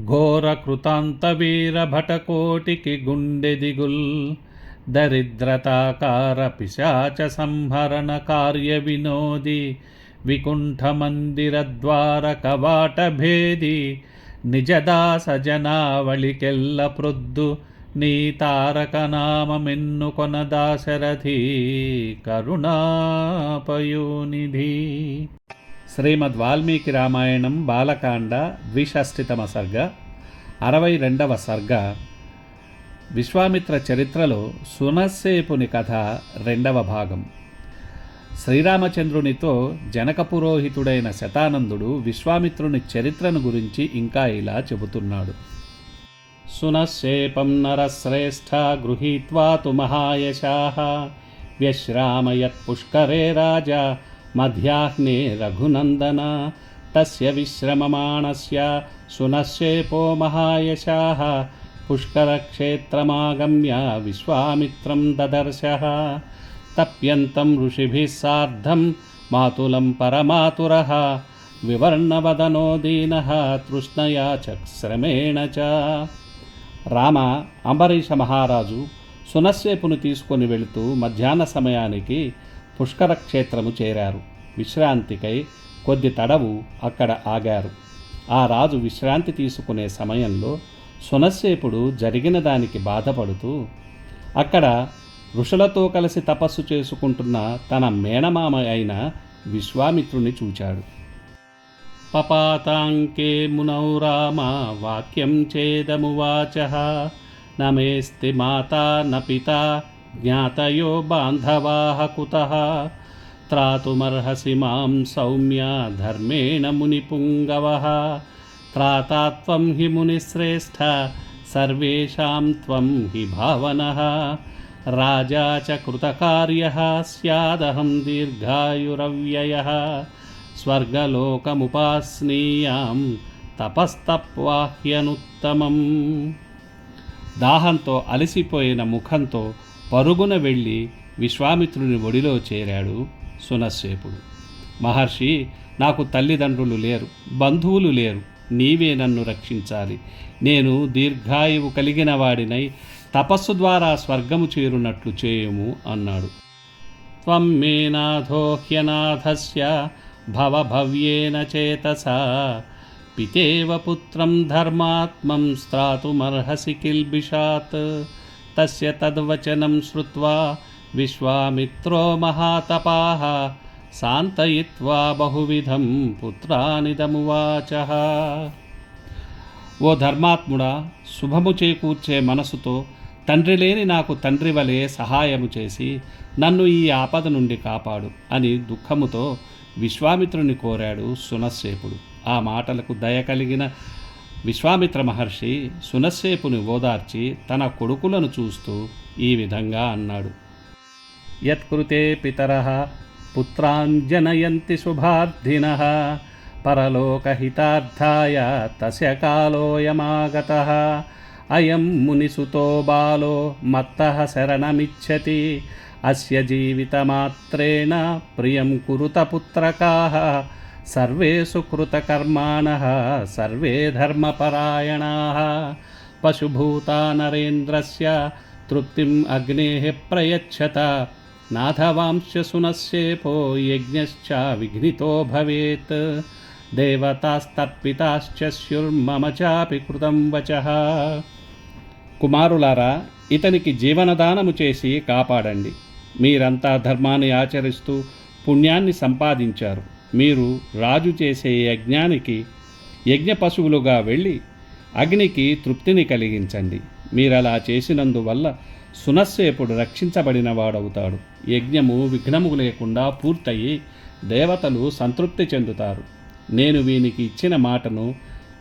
ఘోరకృతాంతవీరభటకోటికి గుండె దిగుల్ దరిద్రతాకార పిశాచ సంహరణ కార్య వినోది వికుంఠమందిరద్వార కవాట భేది నిజదాస జనావళికెల్ల ప్రొద్దు నీ తారక నామమెన్నుకొన దాశరథి కరుణాపయోనిధి. శ్రీమద్ వాల్మీకి రామాయణం బాలకాండ ద్విషష్టితమ సర్గ అరవై రెండవ సర్గ. విశ్వామిత్ర చరిత్రలో సునస్సేపుని కథ రెండవ భాగం. శ్రీరామచంద్రునితో జనక పురోహితుడైన శతానందుడు విశ్వామిత్రుని చరిత్రను గురించి ఇంకా ఇలా చెబుతున్నాడు. సునశ్చేపం నరశ్రేష్ఠ గృహీత్వా తు వ్యశ్రామయత్ పుష్కరే రాజా మధ్యాహ్నే రఘునందన తస్య విశ్రమమాణస్య సునశ్చేపో మహాయశాः పుష్కరక్షేత్రమాగమ్య విశ్వామిత్రం దదర్శः. తప్యంతం ఋషిభిः సార్ధం మాతులం పరమాతురः. వివర్ణవదనో దీనः తృష్ణయా చ శ్రమేణ చ. రామ అంబరీష మహారాజు సునశ్సేపును తీసుకొని వెళుతూ మధ్యాహ్న సమయానికి పుష్కర క్షేత్రము చేరారు. విశ్రాంతికై కొద్ది తడవు అక్కడ ఆగారు. ఆ రాజు విశ్రాంతి తీసుకునే సమయంలో సునశ్సేపుడు జరిగిన దానికి బాధపడుతూ అక్కడ ఋషులతో కలిసి తపస్సు చేసుకుంటున్న తన మేనమామ అయిన విశ్వామిత్రుని చూచాడు. పపాతాంకే మునౌ రామ వాక్యం చేదమువాచ నమేస్తి మాతా న పితా జ్ఞాతయో బాంధవాः కుతः త్రాతుమర్హసి మాం సౌమ్య ధర్మేణ మునిపుంగవः త్రాతాత్వం హి మునిశ్రేష్ఠ సర్వేషాం త్వం హి భావనः రాజా చ కృతకార్యः స్యాదహం దీర్ఘాయురవ్యయः స్వర్గలోకముపాస్నీయాం తపస్తప్వాహ్యనుత్తమం దాహంతో అలసిపోయిన ముఖంతో పరుగున వెళ్ళి విశ్వామిత్రుని ఒడిలో చేరాడు సునశ్శేపుడు మహర్షి నాకు తల్లిదండ్రులు లేరు బంధువులు లేరు నీవే నన్ను రక్షించాలి. నేను దీర్ఘాయువు కలిగిన వాడినై తపస్సు ద్వారా స్వర్గము చేరునట్లు చేయము అన్నాడు. త్వం మే నాథో హ్యనాథస్య భవభవ్యేన చేతస. పితేవ పుత్రం ధర్మాత్మం స్త్రాతుమర్హసి కిల్బిషాత్. తస్య తద్వచనం శ్రుత్వా విశ్వామిత్రో మహాతపాహ శాంతయిత్వా బహువిధం పుత్రానిదమువాచ ఓ ధర్మాత్ముడా శుభము చేకూర్చే మనసుతో తండ్రి లేని నాకు తండ్రి వలె సహాయము చేసి నన్ను ఈ ఆపద నుండి కాపాడు అని దుఃఖముతో విశ్వామిత్రుని కోరాడు సునశ్సేపుడు ఆ మాటలకు దయ కలిగిన విశ్వామిత్ర మహర్షి సునస్సేపుని ఓదార్చి తన కొడుకులను చూస్తూ ఈ విధంగా అన్నాడు. యత్కృతే పితర పుత్రాంజనయంతి శుభార్థిన పరలోకహితార్థాయ తస్య కాలోయమాగత అయం మునిసుతో బాలో మత్త శరణమిచ్చతి అస్య జీవితమాత్రేణ ప్రియం కురుత పుత్రకాः సర్వే సుకృతకర్మాణः సర్వే ధర్మపరాయణాः. పశుభూతా నరేంద్రస్య తృప్తిం అగ్నే ప్రయచ్చత. నాథవాంశ యజ్ఞశ్చ విఘ్నితో భవేత్. దేవతాస్తత్పితాశ్చ స్యుర్మమ చాపి కృతం వచ. కుమారులారా ఇతనికి జీవనదానము చేసి కాపాడండి. మీరంతా ధర్మాన్ని ఆచరిస్తూ పుణ్యాన్ని సంపాదించారు. మీరు రాజు చేసే యజ్ఞానికి యజ్ఞ పశువులుగా వెళ్ళి అగ్నికి తృప్తిని కలిగించండి. మీరలా చేసినందువల్ల సునశ్సేపుడు రక్షించబడిన వాడవుతాడు. యజ్ఞము విఘ్నము లేకుండా పూర్తయి దేవతలు సంతృప్తి చెందుతారు. నేను వీనికి ఇచ్చిన మాటను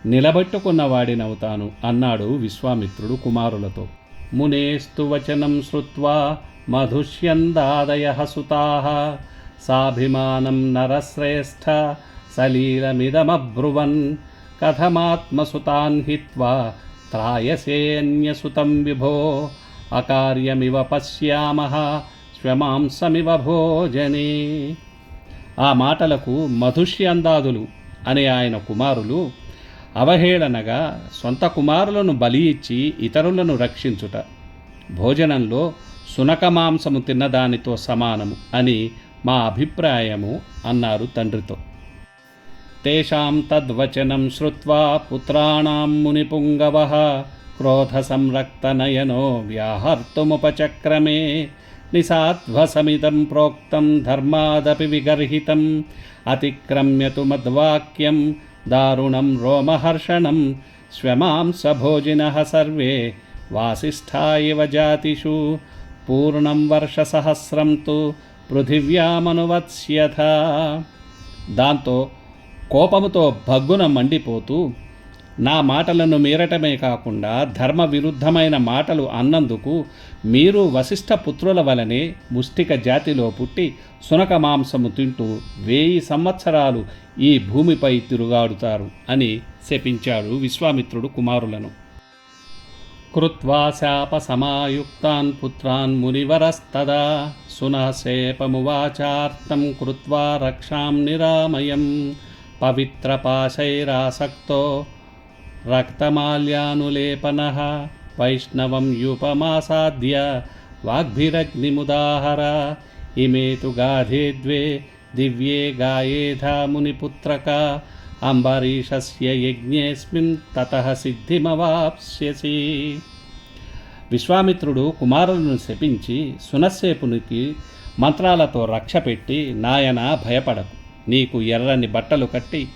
నిలబెట్టుకున్న వాడినవుతాను అన్నాడు విశ్వామిత్రుడు కుమారులతో. మునేస్తు వచనం శ్రుత్వా మధుష్యందాదయ సుతా సాభిమానం నరశ్రేష్ఠ సలీలమిదమబ్రువన్ కథమాత్మసుతాన్ హిత్వా త్రాయసేన్యసుతం విభో అకార్యమివ పశ్యామ శ్వమాంసమివ భోజనే. ఆ మాటలకు మధుష్యందాదులు అనే ఆయన కుమారులు అవహేళనగా సొంత కుమారులను బలి ఇచ్చి ఇతరులను రక్షించుట. భోజనంలో సునక మాంసము తిన్నదానితో సమానము అని మా అభిప్రాయము అన్నారు తండ్రితో. తేషాం తద్వచనం శ్రుత్వా మునిపుంగవ క్రోధ సంరక్తనయనో వ్యాహర్తుముపచక్రమే నిసాధ్వసమిదం ప్రోక్తం ధర్మాదపి విగర్హితం అతిక్రమ్యతు మద్వాక్యం దారుణం రోమహర్షణం స్వమాంసభోజినः సర్వే వాసిష్ఠా ఇవ జాతిషు పూర్ణం వర్షసహస్రం తు పృథివ్యామనువత్స్యథ. దాంతో కోపముతో భగ్గున మండిపోతూ నా మాటలను మీరటమే కాకుండా ధర్మ విరుద్ధమైన మాటలు అన్నందుకు మీరు వశిష్ఠ పుత్రుల వలనే ముష్టిక జాతిలో పుట్టి సునక మాంసము తింటూ వేయి సంవత్సరాలు ఈ భూమిపై తిరుగాడుతారు అని శపించాడు విశ్వామిత్రుడు కుమారులను. కృత్వా శాపసమాయుక్తాన్ పుత్రాన్ మునివరస్తదా సునశేపమువాచార్తం కృత్వా రక్షాం నిరామయం పవిత్రపాశైరాసక్తో రక్తమాల్యానులేపన వైష్ణవం యూపమాసాద్య వాగ్భిరగ్నిముదాహర ఇమే తు గాధే ద్వే దివ్యే గాయేధా మునిపుత్రక అంబరీషస్య యజ్ఞేస్మిన్ తత సిద్ధిమవాప్స్యసి విశ్వామిత్రుడు కుమారులను శపించి సునస్సేపునికి మంత్రాలతో రక్ష పెట్టి నాయన భయపడకు. నీకు ఎర్రని బట్టలు కట్టి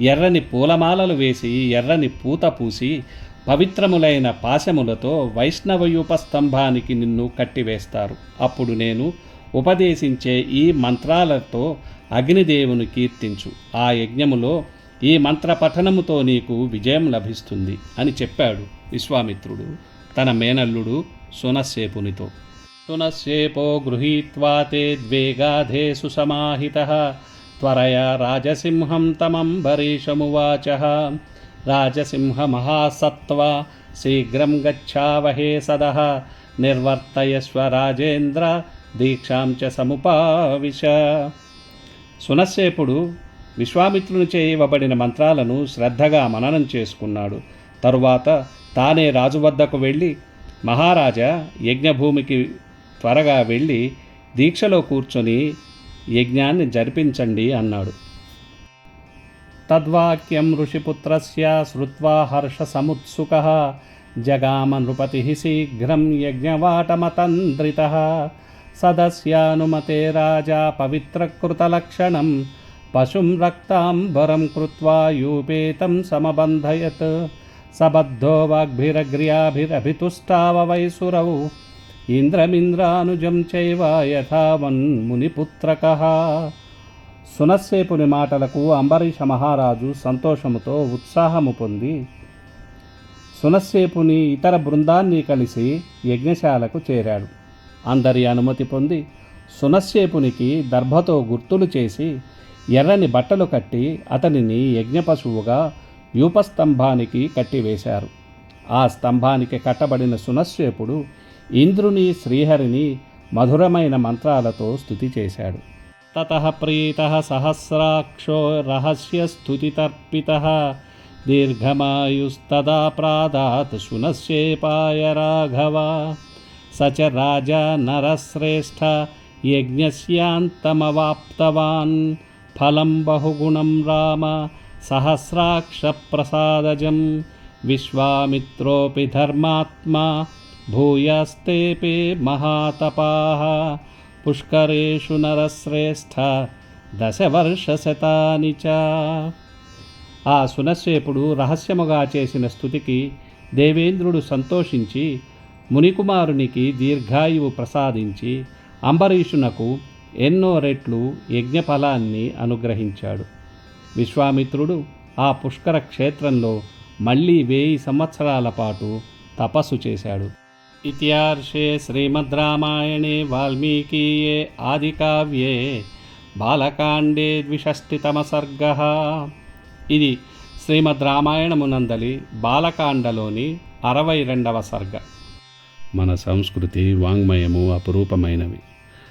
ఎర్రని పూలమాలలు వేసి ఎర్రని పూత పూసి పవిత్రములైన పాశములతో వైష్ణవయూపస్తంభానికి నిన్ను కట్టివేస్తారు. అప్పుడు నేను ఉపదేశించే ఈ మంత్రాలతో అగ్నిదేవుని కీర్తించు. ఆ యజ్ఞములో ఈ మంత్ర పఠనముతో నీకు విజయం లభిస్తుంది అని చెప్పాడు విశ్వామిత్రుడు తన మేనల్లుడు సునసేపునితో సునస్సేపో గృహీత్వా తే ద్వేగాధే సుసమాహిత. త్వరయా రాజసింహం తమంబరీషమువాచ రాజసింహమహాసత్వ శీఘ్రం గచ్చావహే సదః. నిర్వర్తయస్వ రాజేంద్ర దీక్షాం చ సముపావిశ. సునసేపుడు విశ్వామిత్రుని చేయవబడిన మంత్రాలను శ్రద్ధగా మననం చేసుకున్నాడు. తరువాత తానే రాజు వద్దకు వెళ్ళి మహారాజా యజ్ఞభూమికి త్వరగా వెళ్ళి దీక్షలో కూర్చొని యజ్ఞాన్ని జరిపించండి అన్నాడు. తద్వాక్యం ఋషిపుత్రస్య శ్రుత్వా హర్షసముత్సుక జగామ నృపతి శీఘ్రం యజ్ఞవాటమతంద్రిత సదస్యానుమతే రాజా పవిత్రకృతలక్షణం పశుం రక్తాంబరం కృత్వా యూపేతం సమబంధయత్. సబద్ధో వాగ్భిరగ్ర్యాభిరభితుష్టావవైసురౌ ఇంద్రమింద్రానుజం చైవ యథావన్మునిపుత్రక సునస్సేపుని మాటలకు అంబరీష మహారాజు సంతోషముతో ఉత్సాహము పొంది సునస్సేపుని ఇతర బృందాన్ని కలిసి యజ్ఞశాలకు చేరాడు. అందరి అనుమతి పొంది సునస్సేపునికి దర్భతో గుర్తులు చేసి ఎర్రని బట్టలు కట్టి అతనిని యజ్ఞపశువుగా యూపస్తంభానికి కట్టివేశారు. ఆ స్తంభానికి కట్టబడిన సునశ్వేపుడు ఇంద్రుని శ్రీహరిని మధురమైన మంత్రాలతో స్థుతి చేశాడు. తత ప్రీత సహస్రాక్షో రహస్య స్తుతితర్పిత దీర్ఘమాయుస్తదా ప్రాదాత్ సునశ్చేపాయ రాఘవ స చ రాజా నరశ్రేష్ఠ యజ్ఞస్యాంతమవాప్తవాన్ ఫలం బహుగుణం రామ సహస్రాక్షప్రసాదజం. విశ్వామిత్రోపి ధర్మాత్మా భూయాస్తేపే మహాతపాः. పుష్కరేషు నరశ్రేష్ఠ దశవర్షశతాని చ. ఆ సునశ్చేపుడు రహస్యముగా చేసిన స్థుతికి దేవేంద్రుడు సంతోషించి మునికుమారునికి దీర్ఘాయువు ప్రసాదించి అంబరీషునకు ఎన్నో రెట్లు యజ్ఞఫలాన్ని అనుగ్రహించాడు. విశ్వామిత్రుడు ఆ పుష్కర క్షేత్రంలో మళ్ళీ వెయ్యి సంవత్సరాల పాటు తపస్సు చేశాడు. ఇతిహార్షే శ్రీమద్ రామాయణే వాల్మీకీయే ఆదికావ్యే బాలకాండే ద్విషష్టితమ సర్గ. ఇది శ్రీమద్ రామాయణమునందలి బాలకాండలోని అరవై రెండవ సర్గ. మన సంస్కృతి వాంగ్మయము అపురూపమైనవి.